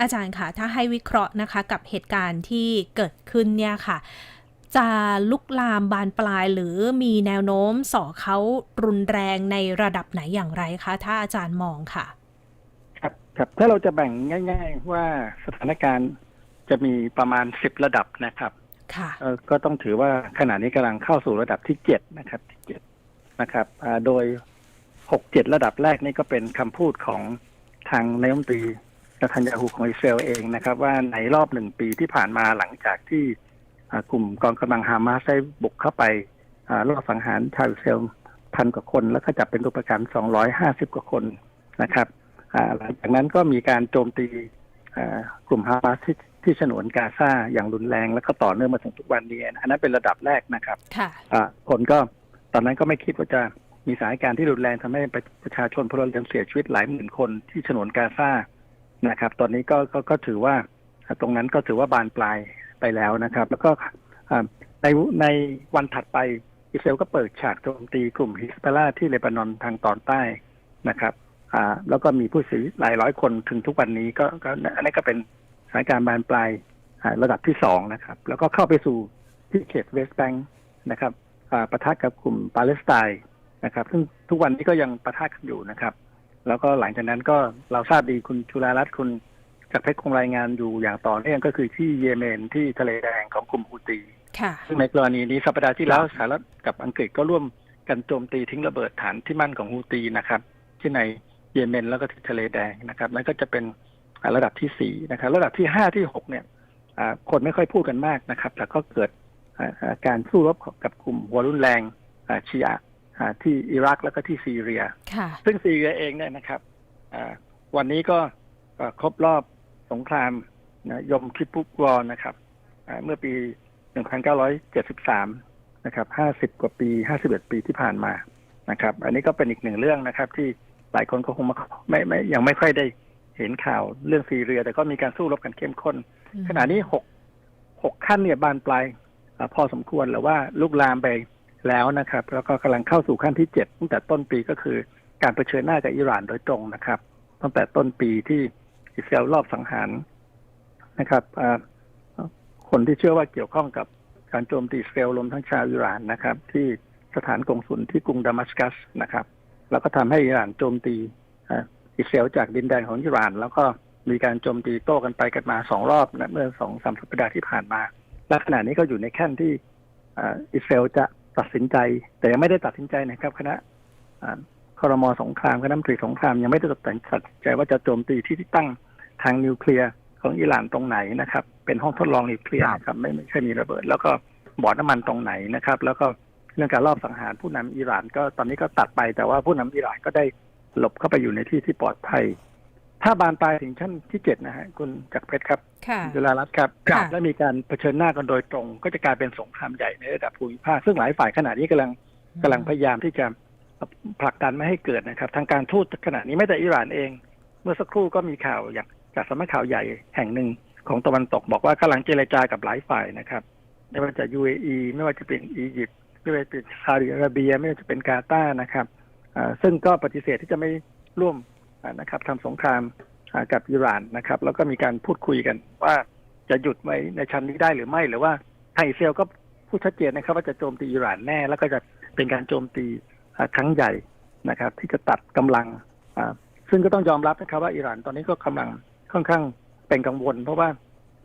อาจารย์ค่ะ ถ้าให้วิเคราะห์นะคะกับเหตุการณ์ที่เกิดขึ้นเนี่ยค่ะ จะลุกลามบานปลายหรือมีแนวโน้มส่อเขารุนแรงในระดับไหนอย่างไรคะ ถ้าอาจารย์มองค่ะ ครับครับถ้าเราจะแบ่งง่าย ๆ ว่าสถานการณ์จะมีประมาณสิบระดับนะครับค่ะเอ่อก็ต้องถือว่าขณะนี้กำลังเข้าสู่ระดับที่เจ็ดนะครับที่เจ็ดนะครับอ่าโดยหกเจ็ดระดับแรกนี่ก็เป็นคำพูดของทางนายกรัฐมนตรี นทันยาฮูของอิสราเอลเองนะครับ ว่าในรอบหนึ่งปีที่ผ่านมาหลังจากที่อ่ากลุ่มกองกำลังฮามาสได้บุกเข้าไปอ่ารอบสังหารชาวอิสราเอลพันกว่าคน แล้วก็จับเป็นตัวประกันสองร้อยห้าสิบกว่าคนนะครับอ่าหลังจากนั้นก็มีการโจมตีอ่ากลุ่มฮามาสที่ที่ฉนวนกาซาอย่างรุนแรงแล้วก็ต่อเนื่องมาถึงทุกวันนี้อันนั้นเป็นระดับแรกนะครับค่ะอ่าคนก็ตอนนั้นก็ไม่คิดว่าจะมีสถานการณ์ที่รุนแรงทำให้ประชาชนพลเรือนเสียชีวิตหลายหมื่นคนที่ฉนวนกาซา นะครับ ตอนนี้ก็ก็ก็ถือว่าตรงนั้นก็ถือว่าบานปลายไปแล้วนะครับ แล้วก็ในในวันถัดไปอิสราเอลก็เปิดฉากโจมตีกลุ่มฮิสบอลาที่เลบานอนทางตอนใต้นะครับอ่าแล้วก็มีผู้เสียหลายร้อยคนถึงทุกวันนี้ก็ก็อันนี้ก็เป็นสถานการณ์บานปลายระดับที่สองนะครับ แล้วก็เข้าไปสู่ที่เขตเวสต์แบงค์นะครับอ่าปะทะกับกลุ่มปาเลสไตน์นะครับ ซึ่งทุกวันนี้ก็ยังปะทะกันอยู่นะครับ แล้วก็หลังจากนั้นก็เราทราบดีคุณจุฬารัตน์คุณจากรเพชรคงรายงานอยู่อย่างต่อเนื่องก็คือที่เยเมนที่ทะเลแดงของกลุ่มฮูตีค่ะซึ่งในกรณีนี้สัปดาห์ที่แล้วสหรัฐกับอังกฤษก็ร่วมกันโจมตีทิ้งระเบิดฐานที่มั่นของฮูตีนะครับ ที่ในเยเมนแล้วก็ที่ทะเลแดงนะครับนั่นก็จะเป็นอ่าระดับที่สี่นะครับ ระดับที่ห้าที่หกเนี่ยอ่าคนไม่ค่อยพูดกันมากนะครับ แต่ก็เกิดอ่าอ่าการสู้รบกับกลุ่มหัวรุนแรงอ่าชีอะอ่า ที่อิรักแล้วก็ที่ซีเรียค่ะซึ่งซีเรียเองเนี่ยนะครับอ่าวันนี้ก็อ่าครบรอบสงครามนะยมคิปุกวอร์นะครับอ่าเมื่อปี 1973 นะครับ 50 กว่าปี 51 ปีที่ผ่านมานะครับ อันนี้ก็เป็นอีกหนึ่งเรื่องนะครับ ที่หลายคนก็คงไม่ไม่ยังไม่ค่อยได้เห็นข่าวเรื่องซีเรีย แต่ก็มีการสู้รบกันเข้มข้น ขณะนี้หกหกขั้นเนี่ยบานปลายอาพอสมควรหรือว่าลุกลามไป แล้วนะครับ แล้วก็กำลังเข้าสู่ขั้นที่เจ็ดตั้งแต่ต้นปีก็คือการเผชิญหน้ากับอิหร่านโดยตรงนะครับ ตั้งแต่ต้นปีที่อิสราเอลรอบสังหารนะครับคนที่เชื่อว่าเกี่ยวข้องกับการโจมตีอิสราเอลรวมทั้งชาวอิหร่านนะครับ ที่สถานกงสุลที่กรุงดามัสกัสนะครับ แล้วก็ทำให้อิหร่านโจมตีอิสราเอลจากดินแดนของอิหร่าน แล้วก็มีการโจมตีโต้กันไปกันมาสองรอบนะเมื่อสองสามสัปดาห์ที่ผ่านมาและขณะนี้ก็อยู่ในขั้นที่อิสราเอลจะ ตัดสินใจ แต่ยังไม่ได้ตัดสินใจนะครับคณะอ่าคอรมอสงครามคณะมนตรีสงครามยังไม่ได้ตัดสินใจว่าจะโจมตีที่ที่ตั้งทางนิวเคลียร์ของอิหร่านตรงไหนนะครับ เป็นห้องทดลองนิวเคลียร์นะครับไม่ไม่ใช่มีระเบิด แล้วก็บ่อน้ำมันตรงไหนนะครับ แล้วก็เรื่องการรอบสังหารผู้นำอิหร่านก็ตอนนี้ก็ตัดไปแต่ว่าผู้นำอิหร่านก็ได้หลบเข้าไปอยู่ในที่ที่ปลอดภัย ถ้าบานปลายถึงชั้นที่เจ็ดนะฮะคุณจักรเพชรครับค่ะจุฬารัตน์ครับค่ะและมีการเผชิญหน้ากันโดยตรง ก็จะกลายเป็นสงครามใหญ่ในระดับภูมิภาคซึ่งหลายฝ่ายขณะนี้กำลังกำลังพยายามที่จะผลักดันไม่ให้เกิดนะครับ ทางการทูตขณะนี้ไม่แต่อิหร่านเอง เมื่อสักครู่ก็มีข่าวอย่างจากสำนักข่าวใหญ่แห่งหนึ่งของตะวันตกบอกว่ากำลังเจรจากับหลายฝ่ายนะครับไม่ว่าจะ UAE ไม่ว่าจะเป็นอียิปต์ไม่ว่าจะเป็นซาอุดิอาระเบีย ไม่ว่าจะเป็นกาตาร์นะครับอ่าซึ่งก็ปฏิเสธที่จะไม่ร่วมอ่า นะครับทำสงครามอ่ากับอิหร่านนะครับ แล้วก็มีการพูดคุยกันว่าจะหยุดไว้ในชั้นนี้ได้หรือไม่หรือว่าทางอิสราเอลก็พูดชัดเจนนะครับ ว่าจะโจมตีอิหร่านแน่ แล้วก็จะเป็นการโจมตีอ่าครั้งใหญ่นะครับ ที่จะตัดกำลังอ่าซึ่งก็ต้องยอมรับนะครับว่าอิหร่านตอนนี้ก็กำลังค่อนข้างเป็นกังวล เพราะว่า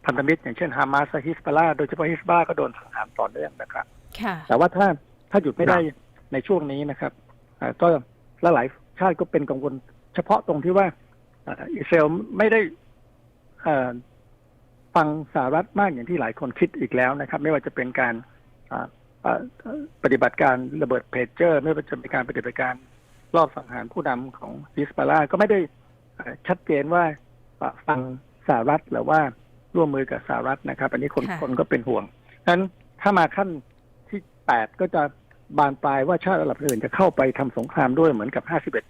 พันธมิตรอย่างเช่นฮามาสฮิสบาลาโดยเฉพาะฮิสบาลาก็โดนสังหารต่อเนื่องนะครับค่ะแต่ว่าถ้าถ้าหยุดไม่ได้ในช่วงนี้นะครับอ่าก็และหลายชาติก็เป็นกังวล เฉพาะตรงที่ว่าอ่าอิสราเอลไม่ได้เอ่อฟังสหรัฐมากอย่างที่หลายคนคิดอีกแล้วนะครับ ไม่ว่าจะเป็นการอ่าอ่าปฏิบัติการระเบิดเพจเจอร์ ไม่ว่าจะเป็นการปฏิบัติการรอบสังหารผู้นำของฮิสบาลาก็ไม่ได้อ่าชัดเจนว่าอ่าฟังสหรัฐหรือว่าร่วมมือกับสหรัฐนะครับ อันนี้คนค่ะคนก็เป็นห่วงฉะนั้นถ้ามาขั้นที่แปดก็จะบานปลายว่าชาติอาหรับอื่นจะเข้าไปทำสงครามด้วยเหมือนกับห้าสิบเอ็ด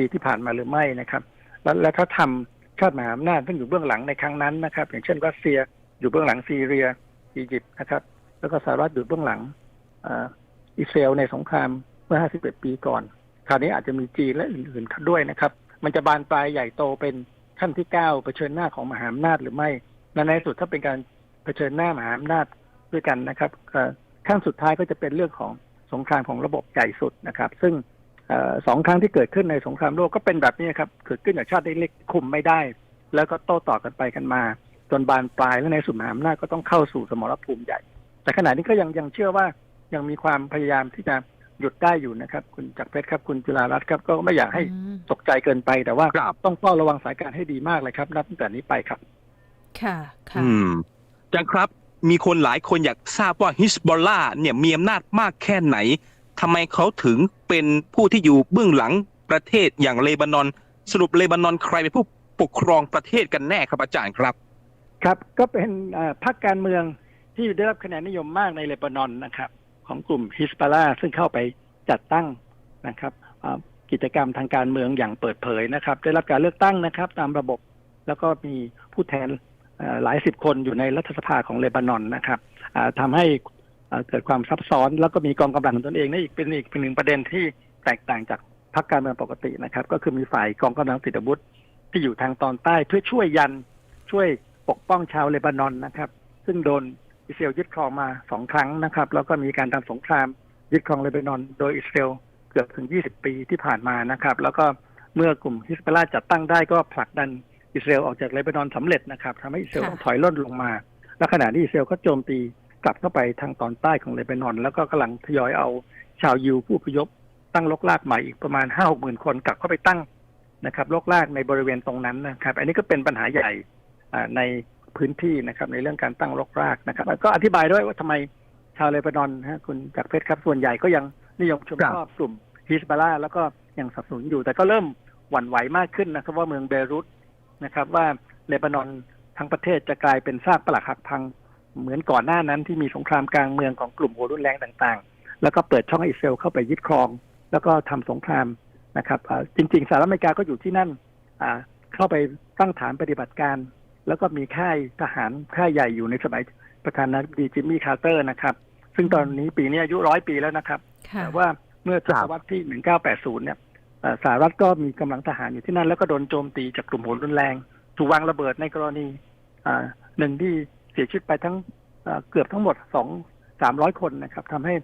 ปีที่ผ่านมาหรือไม่นะครับ แล้วแล้วถ้าทำชาติมหาอำนาจซึ่งอยู่เบื้องหลังในครั้งนั้นนะครับ อย่างเช่นรัสเซียอยู่เบื้องหลังซีเรียอียิปต์นะครับ แล้วก็สหรัฐอยู่เบื้องหลังอิสราเอลในสงครามเมื่อ 51 ปีก่อน คราวนี้อาจจะมีจีนและอื่นๆด้วยนะครับ มันจะบานปลายใหญ่โตเป็นขั้นที่เก้าเผชิญหน้าของมหาอำนาจหรือไม่และในสุดถ้าเป็นการเผชิญหน้ามหาอำนาจด้วยกันนะครับขั้นสุดท้ายก็จะเป็นเรื่องของสงครามของระบบใหญ่สุดนะครับ ซึ่ง สองครั้งที่เกิดขึ้นในสงครามโลกก็เป็นแบบนี้ครับเกิดขึ้นจากชาติเล็กๆคุมไม่ได้ แล้วก็โต้ตอบกันไปกันมา จนบานปลายและในสุดมหาอำนาจก็ต้องเข้าสู่สมรภูมิใหญ่ แต่ขณะนี้ก็ยังยังเชื่อว่ายังมีความพยายามที่จะหยุดได้อยู่นะครับ คุณจักรเพชรครับคุณจุฬารัตน์ครับ ก็ไม่อยากให้อืมตกใจเกินไปแต่ว่าครับต้องเฝ้าระวังสถานการณ์ให้ดีมากเลยครับ นับตั้งแต่นี้ไปครับ ค่ะค่ะอืมอาจารย์ครับมีคนหลายคนอยากทราบว่าฮิสบอลลาเนี่ยมีอำนาจมากแค่ไหน ทำไมเขาถึงเป็นผู้ที่อยู่เบื้องหลังประเทศอย่างเลบานอน สรุปเลบานอนใครเป็นผู้ปกครองประเทศกันแน่ครับอาจารย์ครับ ครับก็เป็นพรรคการเมืองที่ได้รับคะแนนนิยมมากในเลบานอนนะครับ ของกลุ่มฮิสบาลาซึ่งเข้าไปจัดตั้งนะครับกิจกรรมทางการเมืองอย่างเปิดเผยนะครับ ได้รับการเลือกตั้งนะครับ ตามระบบแล้วก็มีผู้แทนหลายสิบคนอยู่ในรัฐสภาของเลบานอนนะครับอ่าทำให้ เกิดความซับซ้อน แล้วก็มีกองกำลังของตนเองนี่อีกเป็นอีกเป็นหนึ่งประเด็นที่แตกต่างจากพรรคการเมืองปกตินะครับ ก็คือมีฝ่ายกองกำลังติดอาวุธที่อยู่ทางตอนใต้เพื่อช่วยยันช่วยปกป้องชาวเลบานอนนะครับ ซึ่งโดนอิสราเอลยึดครองมาสองครั้งนะครับ แล้วก็มีการทำสงครามยึดครองเลบานอนโดยอิสราเอลเกือบถึง 20 ปีที่ผ่านมานะครับ แล้วก็เมื่อกลุ่มฮิสบอลลาจัดตั้งได้ก็ผลักดันอิสราเอลออกจากเลบานอนสำเร็จนะครับทำให้อิสราเอลต้องถอยล่นลงมา และขณะที่อิสราเอลก็โจมตี กลับเข้าไปทางตอนใต้ของเลบานอน แล้วก็กำลังทยอยเอาชาวยิวผู้พยพตั้งลกลากใหม่อีกประมาณห้าหกหมื่นคนกลับเข้าไปตั้งนะครับลกลากในบริเวณตรงนั้นนะครับ อันนี้ก็เป็นปัญหาใหญ่ในพื้นที่นะครับ ในเรื่องการตั้งรกรากนะครับก็อธิบายด้วยว่าทำไมชาวเลบานอนฮะคุณจากรเพชรครับส่วนใหญ่ก็ยังนิยมชมชอบกลุ่มฮิสบาลาแล้วก็ยังสับสนุนอยู่ แต่ก็เริ่มหวั่นไหวมากขึ้นนะครับ ว่าเมืองเบรุตนะครับ ว่าเลบานอนทั้งประเทศจะกลายเป็นซากปรักหักพัง เหมือนก่อนหน้านั้นที่มีสงครามกลางเมืองของกลุ่มหัวรุนแรงต่างๆ แล้วก็เปิดช่องให้อิสราเอลเข้าไปยึดครอง แล้วก็ทำสงครามนะครับอ่าจริง ๆสหรัฐอเมริกาก็อยู่ที่นั่นอ่าเข้าไปตั้งฐานปฏิบัติการ แล้วก็มีค่ายทหารค่ายใหญ่อยู่ในสมัยประธานาธิบดีจิมมี่คาร์เตอร์นะครับ ซึ่งตอนนี้ปีนี้อายุร้อยปีแล้วนะครับค่ะแต่ว่าเมื่อศตวรรษที่ 1980 เนี่ยเอ่อสหรัฐก็มีกำลังทหารอยู่ที่นั่น แล้วก็โดนโจมตีจากกลุ่มโหดรุนแรง ถูกวางระเบิดในกรณีอ่าหนึ่งที่ เสียชีวิตไปทั้งเอ่อเกือบทั้งหมดสองสามร้อยคนนะครับทำให้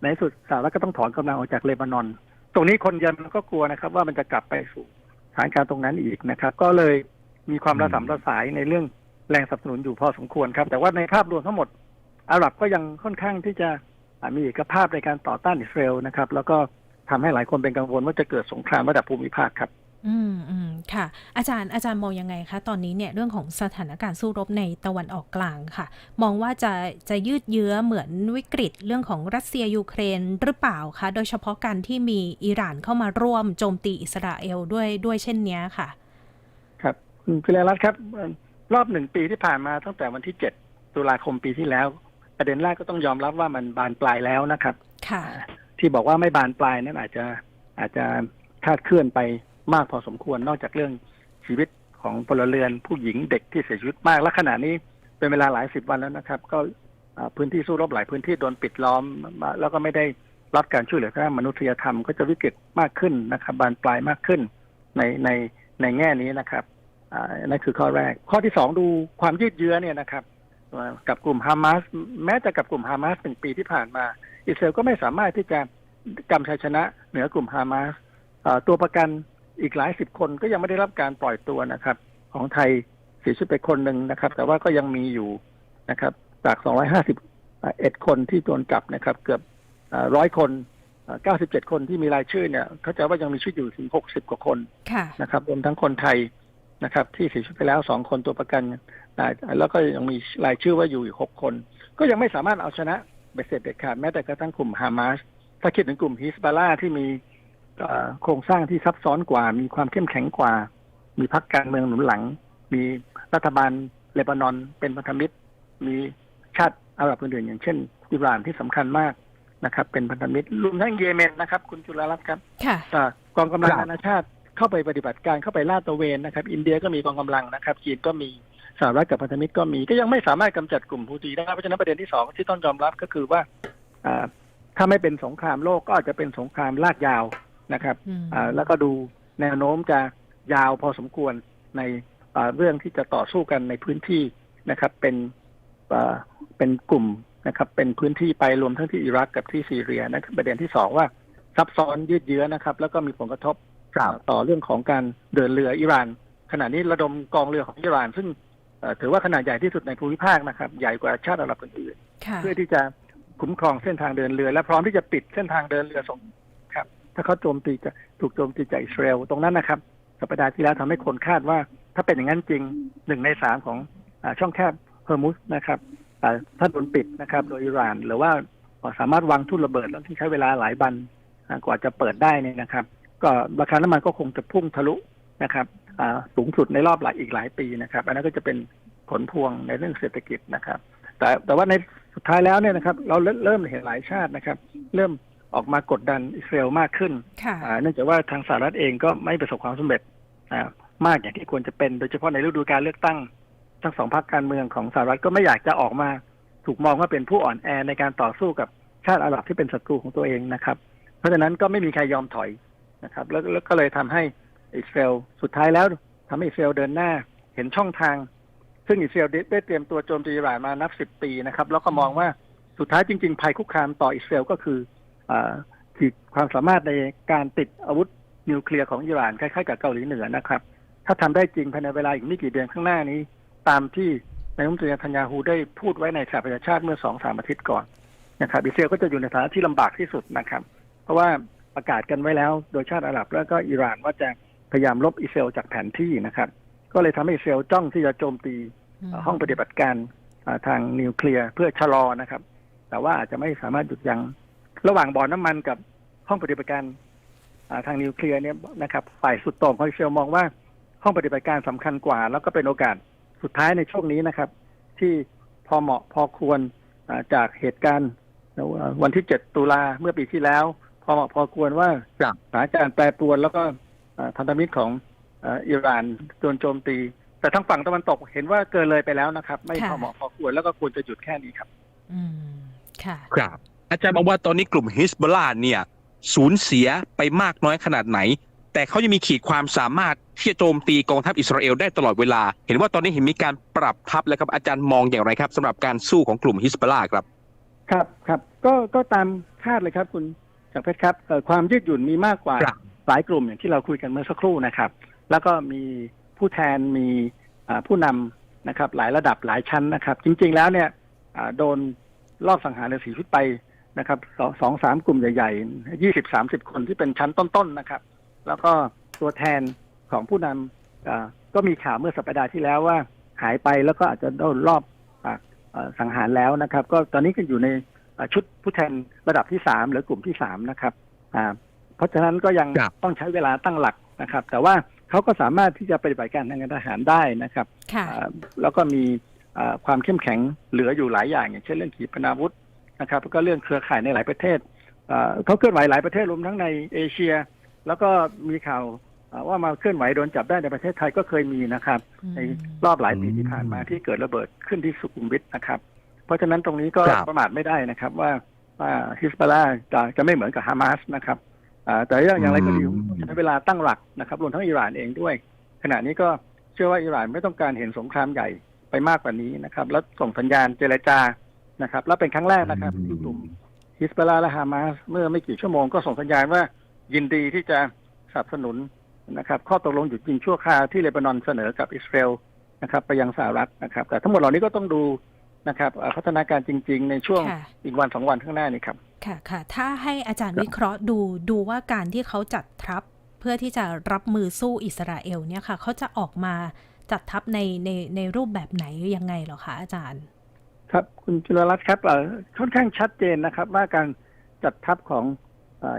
ในที่สุดสหรัฐก็ต้องถอนกำลังออกจากเลบานอน ตรงนี้คนเยอรมันก็กลัวนะครับ ว่ามันจะกลับไปสู่สถานการณ์ตรงนั้นอีกนะครับ ก็เลยมีความระสำระสายในเรื่องแรงสนับสนุนอยู่พอสมควรครับ แต่ว่าในภาพรวมทั้งหมดอาหรับก็ยังค่อนข้างที่จะอ่ามีเอกภาพในการต่อต้านอิสราเอลนะครับ แล้วก็ทำให้หลายคนเป็นกังวลว่าจะเกิดสงครามระดับภูมิภาคครับ อืมอืมค่ะ อาจารย์อาจารย์มองยังไงคะ ตอนนี้เนี่ยเรื่องของสถานการณ์สู้รบในตะวันออกกลางค่ะ มองว่าจะจะยืดเยื้อเหมือนวิกฤตเรื่องของรัสเซียยูเครนหรือเปล่าคะ โดยเฉพาะการที่มีอิหร่านเข้ามาร่วมโจมตีอิสราเอลด้วยด้วยเช่นเนี้ยค่ะ ครับคุณพิเรรัตน์ครับเอ่อรอบหนึ่งปีที่ผ่านมาตั้งแต่วันที่7ตุลาคมปีที่แล้ว ประเด็นแรกก็ต้องยอมรับว่ามันบานปลายแล้วนะครับ ค่ะ ที่บอกว่าไม่บานปลายนั้นอาจจะอาจจะคลาดเคลื่อนไป มากพอสมควรนอกจากเรื่องชีวิตของพลเรือนผู้หญิงเด็กที่เสียชีวิตมาก และขณะนี้เป็นเวลาหลายสิบวันแล้วนะครับ ก็พื้นที่สู้รบหลายพื้นที่โดนปิดล้อม แล้วก็ไม่ได้รับการช่วยเหลือทางด้านมนุษยธรรมก็จะวิกฤตมากขึ้นนะครับบานปลายมากขึ้นในในในแง่นี้นะครับอ่านั่นคือข้อแรก ข้อที่สองดูความยืดเยื้อเนี่ยนะครับกับกลุ่มฮามาสแม้แต่กับกลุ่มฮามาสหนึ่งปีที่ผ่านมา อิสราเอลก็ไม่สามารถที่จะกำชัยชนะเหนือกลุ่มฮามาสตัวประกัน อีกหลายสิบคนก็ยังไม่ได้รับการปล่อยตัวนะครับ ของไทยเสียชีวิตไปคนหนึ่งนะครับ แต่ว่าก็ยังมีอยู่นะครับ จาก 250เอ็ดคนที่โดนจับนะครับ เกือบร้อยคนเอ่อ97 คนที่มีรายชื่อเนี่ย เข้าใจว่ายังมีชีวิตอยู่ถึง 60 กว่าคนค่ะนะครับรวมทั้งคนไทยนะครับ ที่เสียชีวิตไปแล้วสองคนตัวประกันอ่าแล้วก็ยังมีรายชื่อว่าอยู่อีกหกคน ก็ยังไม่สามารถเอาชนะเบสเสร็จเด็ดขาดแม้แต่กระทั่งกลุ่มฮามาสถ้าคิดถึงกลุ่มฮิสบาลาที่มีเอ่อ โครงสร้างที่ซับซ้อนกว่า มีความเข้มแข็งกว่า มีพรรคการเมืองหนุนหลัง มีรัฐบาลเลบานอนเป็นพันธมิตร มีชาติอาหรับอื่นๆอย่างเช่น อิหร่านที่สำคัญมากนะครับ เป็นพันธมิตรรวมทั้งเยเมนนะครับ คุณจุลรัตน์ครับค่ะอ่ากองกำลังครับนานาชาติเข้าไปปฏิบัติการเข้าไปลาดตระเวนนะครับ อินเดียก็มีกองกำลังนะครับจีนก็มีสหรัฐกับพันธมิตรก็มีก็ยังไม่สามารถกำจัดกลุ่มฮูตีได้เพราะฉะนั้นประเด็นที่สองที่ต้องยอมรับก็คือว่าอ่าถ้าไม่เป็นสงครามโลกก็อาจจะเป็นสงครามลากยาว นะครับอืมอ่าแล้วก็ดูแนวโน้มจะยาวพอสมควรในอ่าเรื่องที่จะต่อสู้กันในพื้นที่นะครับ เป็นอ่าเป็นกลุ่มนะครับ เป็นพื้นที่ไปรวมทั้งที่อิรักกับที่ซีเรียนั่นคือประเด็นที่สองว่าซับซ้อนยืดเยื้อนะครับ แล้วก็มีผลกระทบครับต่อเรื่องของการเดินเรืออิหร่าน ขณะนี้ระดมกองเรือของอิหร่าน ซึ่งเอ่อถือว่าขนาดใหญ่ที่สุดในภูมิภาคนะครับ ใหญ่กว่าชาติอาหรับอื่นค่ะๆเพื่อที่จะคุ้มครองเส้นทางเดินเรือ และพร้อมที่จะปิดเส้นทางเดินเรือส่งครับ ถ้าเขาโจมตีจะถูกโจมตีจากอิสราเอลตรงนั้นนะครับ สัปดาห์ที่แล้วทำให้คนคาดว่า ถ้าเป็นอย่างนั้นจริงหนึ่งในสามของอช่องแคบเฮอร์มุสนะครับถ้าโดนปิดนะครับโดยอิหร่าน หรือว่าสามารถวางทุ่นระเบิดแล้วที่ใช้เวลาหลายวันกว่าจะเปิดได้เนี่ยนะครับ ก็ราคาน้ำมันก็คงจะพุ่งทะลุนะครับสูงสุดในรอบหลายอีกหลายปีนะครับ อันนั้นก็จะเป็นผลพวงในเรื่องเศรษฐกิจนะครับ แต่แต่ว่าในสุดท้ายแล้วเนี่ยนะครับ เราเริ่มเห็นหลายชาตินะครับ เริ่ม ออกมากดดันอิสราเอลมากขึ้นค่ะอ่าเนื่องจากว่าทางสหรัฐเองก็ไม่ประสบความสำเร็จอ่ามากอย่างที่ควรจะเป็น โดยเฉพาะในฤดูการเลือกตั้ง ทั้งสองพรรคการเมืองของสหรัฐก็ไม่อยากจะออกมาถูกมองว่าเป็นผู้อ่อนแอในการต่อสู้กับชาติอาหรับที่เป็นศัตรูของตัวเองนะครับ เพราะฉะนั้นก็ไม่มีใครยอมถอยนะครับ แล้วแล้วก็เลยทำให้อิสราเอลสุดท้ายแล้วทำให้อิสราเอลเดินหน้าเห็นช่องทาง ซึ่งอิสราเอลได้ได้เตรียมตัวโจมตีอิหร่านมานับสิบปีนะครับ แล้วก็มองว่าสุดท้ายจริง ๆ ภัยคุกคามต่ออิสราเอลก็คืออ่า ขีดความสามารถในการติดอาวุธนิวเคลียร์ของอิหร่านคล้ายๆกับเกาหลีเหนือนะครับ ถ้าทำได้จริงภายในเวลาอีกไม่กี่เดือนข้างหน้านี้ ตามที่นายกรัฐมนตรีเนทันยาฮูได้พูดไว้ในสหประชาชาติเมื่อสองสามอาทิตย์ก่อนนะครับอิสราเอลก็จะอยู่ในฐานะที่ลำบากที่สุดนะครับ เพราะว่าประกาศกันไว้แล้วโดยชาติอาหรับแล้วก็อิหร่านว่าจะพยายามลบอิสราเอลจากแผนที่นะครับ ก็เลยทำให้อิสราเอลจ้องที่จะโจมตีห้องปฏิบัติการทางนิวเคลียร์เพื่อชะลอนะครับ แต่ว่าอาจจะไม่สามารถหยุดยั้ง ระหว่างบ่อน้ำมันกับห้องปฏิบัติการอ่าทางนิวเคลียร์เนี่ยนะครับฝ่ายสุดโต่งของอิสราเอลมองว่าห้องปฏิบัติการสำคัญกว่า แล้วก็เป็นโอกาสสุดท้ายในช่วงนี้นะครับ ที่พอเหมาะพอควรอ่าจากเหตุการณ์วันที่ 7 ตุลาเมื่อปีที่แล้ว พอเหมาะพอควรว่าครับสถานการณ์แปรปรวน แล้วก็อ่าพันธมิตรของอ่าอิหร่านโดนโจมตี แต่ทางฝั่งตะวันตกเห็นว่าเกินเลยไปแล้วนะครับ ไม่ค่ะพอเหมาะพอควรแล้วก็ควรจะหยุดแค่นี้ครับ อืมค่ะครับ อาจารย์บอกว่าตอนนี้กลุ่มฮิสบอลลาเนี่ยสูญเสียไปมากน้อยขนาดไหน แต่เขายังมีขีดความสามารถที่จะโจมตีกองทัพอิสราเอลได้ตลอดเวลา เห็นว่าตอนนี้เห็นมีการปรับทัพแล้วครับอาจารย์มองอย่างไรครับสำหรับการสู้ของกลุ่มฮิสบอลลาครับ ครับครับก็ก็ตามคาดเลยครับคุณจากรเพชรครับเอ่อความยืดหยุ่นมีมากกว่าครับหลายกลุ่มอย่างที่เราคุยกันเมื่อสักครู่นะครับ แล้วก็มีผู้แทนมีอ่าผู้นำนะครับหลายระดับหลายชั้นนะครับ จริง ๆ แล้วเนี่ยอ่าโดนรอบสังหารในสีชุดไป นะครับสองสองสามกลุ่มใหญ่ๆยี่สิบสามสิบคนที่เป็นชั้นต้นๆนะครับ แล้วก็ตัวแทนของผู้นำอ่าก็มีข่าวเมื่อสัปดาห์ที่แล้วว่าหายไปแล้วก็อาจจะโดนรอบอ่าเอ่อสังหารแล้วนะครับ ก็ตอนนี้ก็อยู่ในอ่าชุดผู้แทนระดับที่สามหรือกลุ่มที่สามนะครับอ่าเพราะฉะนั้นก็ยังครับต้องใช้เวลาตั้งหลักนะครับ แต่ว่าเขาก็สามารถที่จะปฏิบัติการทางการทหารได้นะครับค่ะอ่าแล้วก็มีอ่าความเข้มแข็งเหลืออยู่หลายอย่าง อย่างเช่นเรื่องขีปนาวุธ นะครับแล้วก็เรื่องเครือข่ายในหลายประเทศอ่าเขาเคลื่อนไหวหลายประเทศรวมทั้งในเอเชีย แล้วก็มีข่าวอ่าว่ามาเคลื่อนไหวโดนจับได้ในประเทศไทยก็เคยมีนะครับ ในรอบหลายปีที่ผ่านมาที่เกิดระเบิดขึ้นที่สุขุมวิทนะครับ เพราะฉะนั้นตรงนี้ก็ครับประมาทไม่ได้นะครับ ว่าว่าฮิสบอลลาจะจะไม่เหมือนกับฮามาสนะครับอ่าแต่อย่างอย่างไรก็ดีอืมใช้เวลาตั้งหลักนะครับรวมทั้งอิหร่านเองด้วย ขณะนี้ก็เชื่อว่าอิหร่านไม่ต้องการเห็นสงครามใหญ่ไปมากกว่านี้นะครับ แล้วส่งสัญญาณเจรจา นะครับ แล้วเป็นครั้งแรกนะครับ ที่กลุ่มฮิสบอลลาและฮามาสเมื่อไม่กี่ชั่วโมงก็ส่งสัญญาณว่า ยินดีที่จะสนับสนุนนะครับ ข้อตกลงหยุดยิงชั่วคราวที่เลบานอนเสนอกับอิสราเอลนะครับ ไปยังสหรัฐนะครับ แต่ทั้งหมดเหล่านี้ก็ต้องดูนะครับเอ่อพัฒนาการจริง ๆ ในช่วงค่ะอีกวันสองวันข้างหน้านี้ครับค่ะค่ะ ถ้าให้อาจารย์ครับวิเคราะห์ดูดูว่าการที่เขาจัดทัพเพื่อที่จะรับมือสู้อิสราเอลเนี่ยค่ะ เขาจะออกมาจัดทัพในในในรูปแบบไหนยังไงเหรอคะอาจารย์ ครับคุณจุลรัตน์ครับเอ่อค่อนข้างชัดเจนนะครับ ว่าการจัดทัพของ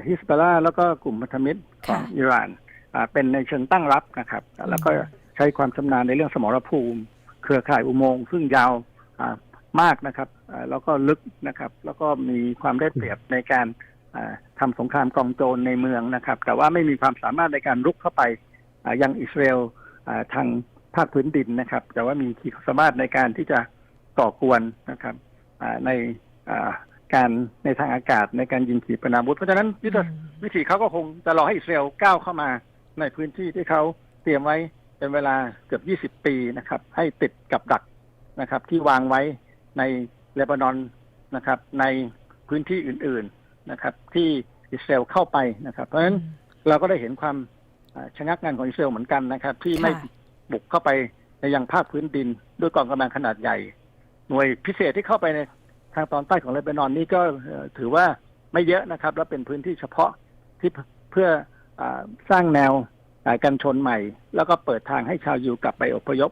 ฮิสบอลลาแล้วก็กลุ่มพันธมิตรของค่ะอิหร่านอ่าเป็นในเชิงตั้งรับนะครับ แล้วก็ใช้ความชำนาญในเรื่องสมรภูมิ เครือข่ายอุโมงค์ซึ่งยาวอ่ามากนะครับอ่าแล้วก็ลึกนะครับ แล้วก็มีความได้เปรียบในการอ่าทำสงครามกองโจรในเมืองนะครับ แต่ว่าไม่มีความสามารถในการรุกเข้าไปอ่ายังอิสราเอลอ่าทางภาคพื้นดินนะครับ แต่ว่ามีขีดความสามารถในการที่จะ ก่อกวนนะครับอ่าในอ่าการในทางอากาศในการยิงขีปนาวุธ เพราะฉะนั้นยุทธวิธีเขาก็คงจะรอให้อิสราเอลก้าวเข้ามาในพื้นที่ที่เขาเตรียมไว้เป็นเวลาเกือบ 20 ปีนะครับ ให้ติดกับดักนะครับ ที่วางไว้ในเลบานอนนะครับ ในพื้นที่อื่น ๆนะครับ ที่อิสราเอลเข้าไปนะครับ เพราะฉะนั้นเราก็ได้เห็นความอ่าชะงักงันของอิสราเอลเหมือนกันนะครับ ที่ไม่ค่ะบุกเข้าไปในยังภาคพื้นดิน ด้วยกองกำลังขนาดใหญ่ หน่วยพิเศษที่เข้าไปในทางตอนใต้ของเลบานอนนี่ก็ถือว่าไม่เยอะนะครับ และเป็นพื้นที่เฉพาะที่เพื่ออสร้างแนวกันชนใหม่ แล้วก็เปิดทางให้ชาวยิวกลับไปอพยพ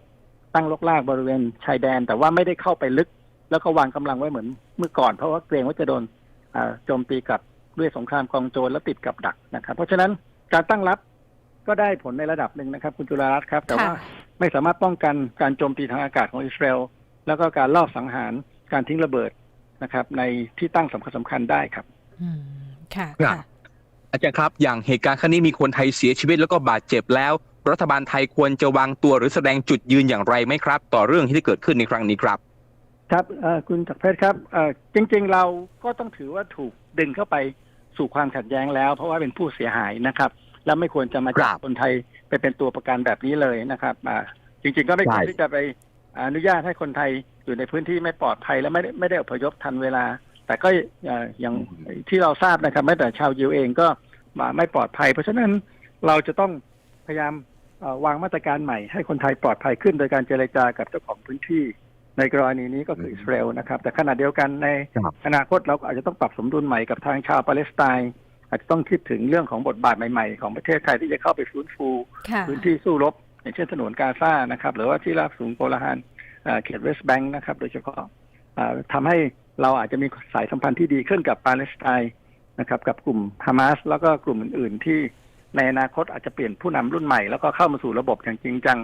ตั้งลกลากบริเวณชายแดน แต่ว่าไม่ได้เข้าไปลึก แล้วก็วางกำลังไว้เหมือนเมื่อก่อน เพราะว่าเกรงว่าจะโดนโจมตีกับด้วยสงครามกองโจรและติดกับดักนะครับ เพราะฉะนั้นการตั้งรับก็ได้ผลในระดับหนึ่งนะครับ คุณจุฬารัตน์ครับ แต่ว่าไม่สามารถป้องกันการโจมตีทางอากาศของอิสราเอล แล้วก็การลอบสังหารการทิ้งระเบิดนะครับ ในที่ตั้งสำคัญสำคัญได้ครับอืมค่ะครับค่ะอาจารย์ครับ อย่างเหตุการณ์ครั้งนี้มีคนไทยเสียชีวิตแล้วก็บาดเจ็บแล้ว รัฐบาลไทยควรจะวางตัวหรือแสดงจุดยืนอย่างไรไหมครับ ต่อเรื่องที่เกิดขึ้นในครั้งนี้ครับ ครับเอ่อคุณจักรเพชรครับเอ่อจริง ๆ เราก็ต้องถือว่าถูกดึงเข้าไปสู่ความขัดแย้งแล้ว เพราะว่าเป็นผู้เสียหายนะครับ แล้วไม่ควรจะมาจับครับคนไทยไปเป็นตัวประกันแบบนี้เลยนะครับอ่าจริง ๆ ก็ไม่ควรใช่ที่จะไป อนุญาตให้คนไทยอยู่ในพื้นที่ไม่ปลอดภัยและไม่ได้ไม่ได้อพยพทันเวลา แต่ก็เอ่ออย่างที่เราทราบนะครับแม้แต่ชาวยิวเองก็มาไม่ปลอดภัย เพราะฉะนั้นเราจะต้องพยายามเอ่อวางมาตรการใหม่ให้คนไทยปลอดภัยขึ้น โดยการเจรจากับเจ้าของพื้นที่ในกรณีนี้ก็คืออิสราเอลนะครับ แต่ขณะเดียวกันในครับอนาคตเราก็อาจจะต้องปรับสมดุลใหม่กับทางชาวปาเลสไตน์อาจจะต้องคิดถึงเรื่องของบทบาทใหม่ๆ ของประเทศไทยที่จะเข้าไปฟื้นฟูค่ะพื้นที่สู้รบ อย่างเช่นถนนกาซานะครับ หรือว่าที่ราบสูงโกลาฮานเอ่อเขตเวสต์แบงค์นะครับ โดยเฉพาะเอ่อทำให้เราอาจจะมีสายสัมพันธ์ที่ดีขึ้นกับปาเลสไตน์นะครับ กับกลุ่มฮามาสแล้วก็กลุ่มอื่น ๆ ที่ในอนาคตอาจจะเปลี่ยนผู้นำรุ่นใหม่ แล้วก็เข้ามาสู่ระบบอย่างจริงจัง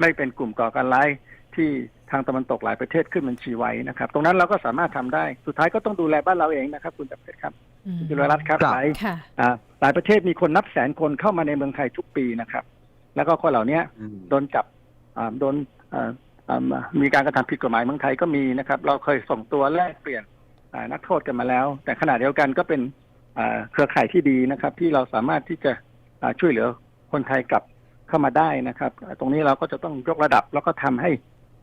ไม่เป็นกลุ่มก่อการร้ายที่ทางตะวันตกหลายประเทศขึ้นบัญชีไว้นะครับ ตรงนั้นเราก็สามารถทำได้สุดท้ายก็ต้องดูแลบ้านเราเองนะครับ คุณจักรเพชรครับอืมคุณจุลรัตน์ครับครับหลายค่ะอ่าหลายประเทศมีคนนับแสนคนเข้ามาในเมืองไทยทุกปีนะครับ แล้วก็คนเหล่านี้โดนจับอ่าโดนอ่าอ่ามีการกระทำผิดกฎหมายเมืองไทยก็มีนะครับ เราเคยส่งตัวแลกเปลี่ยนอ่านักโทษกันมาแล้ว แต่ขณะเดียวกันก็เป็นอ่าเครือข่ายที่ดีนะครับ ที่เราสามารถที่จะอ่าช่วยเหลือคนไทยกลับเข้ามาได้นะครับ ตรงนี้เราก็จะต้องยกระดับแล้วก็ทำให้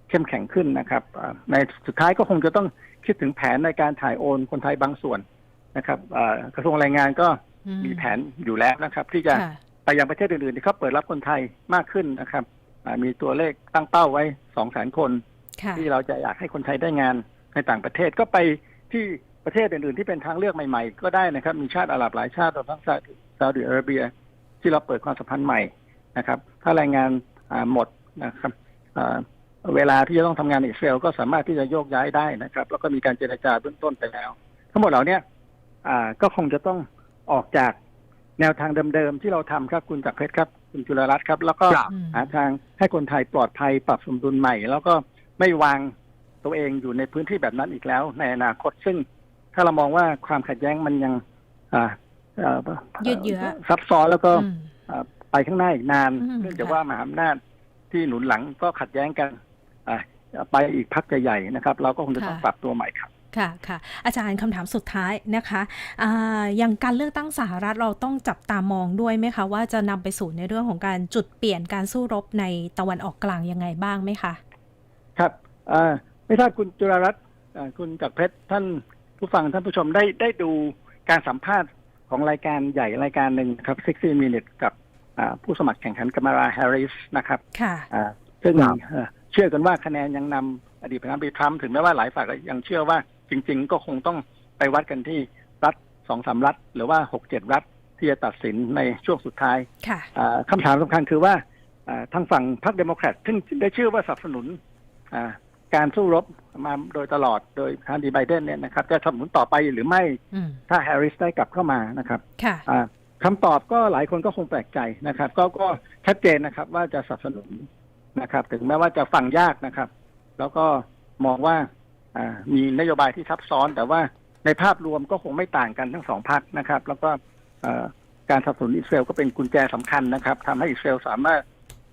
เข้มแข็งขึ้นนะครับอ่าในสุดท้ายก็คงจะต้องคิดถึงแผนในการถ่ายโอนคนไทยบางส่วนนะครับอ่ากระทรวงแรงงานก็อืมีแผนอยู่แล้วนะครับ ที่จะค่ะ ไปยังประเทศอื่นๆที่เขาเปิดรับคนไทยมากขึ้นนะครับอ่ามีตัวเลขตั้งเป้าไว้สองแสนคนค่ะที่เราจะอยากให้คนไทยได้งานในต่างประเทศก็ไปที่ประเทศอื่นๆ ที่เป็นทางเลือกใหม่ๆ ก็ได้นะครับ มีชาติอาหรับหลายชาติรวมทั้งซาอุซาอุดิอาระเบีย ที่เราเปิดความสัมพันธ์ใหม่นะครับ ถ้าแรงงานอ่าหมดนะครับอ่าเวลาที่จะต้องทำงานในอิสราเอลก็สามารถที่จะโยกย้ายได้นะครับ แล้วก็มีการเจรจาเบื้องต้นไปแล้ว ทั้งหมดเหล่าเนี้ยอ่าก็คงจะต้องออกจาก แนวทางเดิมๆที่เราทำครับคุณจักรเพชรครับคุณจุลรัตน์ครับ แล้วก็ครับอืมหาทางให้คนไทยปลอดภัยปรับสมดุลใหม่ แล้วก็ไม่วางตัวเองอยู่ในพื้นที่แบบนั้นอีกแล้ว ในอนาคตซึ่ง ถ้าเรามองว่าความขัดแย้งมันยังอ่าเอ่อยืดเยื้อซับซ้อนแล้วก็อืมอ่าไปข้างหน้าอีกนานอืมเนื่องจากค่ะว่ามหาอำนาจที่หนุนหลังก็ขัดแย้งกันอ่าไปอีกพักใหญ่ๆนะครับ เราก็คงจะต้องปรับตัวใหม่ครับ ค่ะค่ะอาจารย์คำถามสุดท้ายนะคะอ่าอย่างการเลือกตั้งสหรัฐเราต้องจับตามองด้วยไหมคะว่าจะนำไปสู่ในเรื่องของการจุดเปลี่ยนการสู้รบในตะวันออกกลางยังไงบ้างไหมคะ ครับอ่าไม่ทราบคุณจุฬารัตน์อ่าคุณจักรเพชรท่านผู้ฟังท่านผู้ชมได้ได้ดูการสัมภาษณ์ของรายการใหญ่รายการหนึ่งครับ 60 Minutes กับอ่าผู้สมัครแข่งขันกัมาราแฮร์ริสนะครับค่ะอ่าซึ่งครับเอ่อเชื่อกันว่าคะแนนยังนำอดีตประธานาธิบดีทรัมป์ถึงแม้ว่าหลายฝ่ายก็ยังเชื่อว่า จริง ๆ ก็คงต้องไปวัดกันที่รัฐสองสามรัฐ หรือว่าหกเจ็ดรัฐที่จะตัดสินในช่วงสุดท้ายค่ะอ่าคำถามสำคัญคือว่าอ่าทางฝั่งพรรคเดโมแครตซึ่งได้ชื่อว่าสนับสนุนอ่าการสู้รบมาโดยตลอดโดยประธานาธิบดีไบเดนเนี่ยนะครับ จะสนับสนุนต่อไปหรือไม่อืมถ้าแฮร์ริสได้กลับเข้ามานะครับค่ะอ่าคำตอบก็หลายคนก็คงแปลกใจนะครับ ก็ก็ชัดเจนนะครับ ว่าจะสนับสนุนนะครับ ถึงแม้ว่าจะฟังยากนะครับ แล้วก็มองว่าอ่า มีนโยบายที่ซับซ้อน แต่ว่าในภาพรวมก็คงไม่ต่างกันทั้งสองพรรคนะครับ แล้วก็เอ่อการสนับสนุนอิสราเอลก็เป็นกุญแจสำคัญนะครับทำให้อิสราเอลสามารถ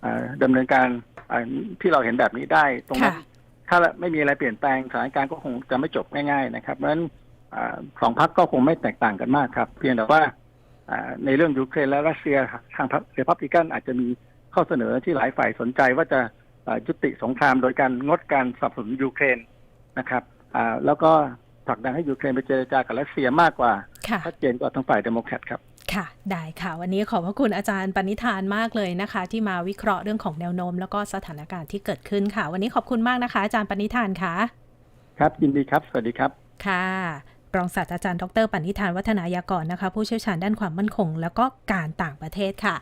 เอ่อดำเนินการอ่าที่เราเห็นแบบนี้ได้ ตรงนั้นค่ะถ้าไม่มีอะไรเปลี่ยนแปลงสถานการณ์ก็คงจะไม่จบง่าย ๆ นะครับเพราะฉะนั้นอ่าสองพรรคก็คงไม่แตกต่างกันมากครับ เพียงแต่ว่าอ่าในเรื่องยูเครนและรัสเซียทางพรรคเรพับลิกันอาจจะมีข้อเสนอที่หลายฝ่ายสนใจว่าจะเอ่อยุติสงครามโดยการงดการสนับสนุนยูเครน นะครับอ่าแล้วก็ผลักดันให้ยูเครนไปเจรจากับรัสเซียมากกว่าค่ะชัดเจนกว่าทางฝ่ายเดโมแครตครับค่ะ ได้ค่ะ วันนี้ขอบพระคุณอาจารย์ปณิธานมากเลยนะคะ ที่มาวิเคราะห์เรื่องของแนวโน้ม แล้วก็สถานการณ์ที่เกิดขึ้นค่ะ วันนี้ขอบคุณมากนะคะ อาจารย์ปณิธานค่ะ ครับยินดีครับ สวัสดีครับ ค่ะ รองศาสตราจารย์ดรปณิธานวัฒนายากรนะคะ ผู้เชี่ยวชาญด้านความมั่นคง แล้วก็การต่างประเทศค่ะ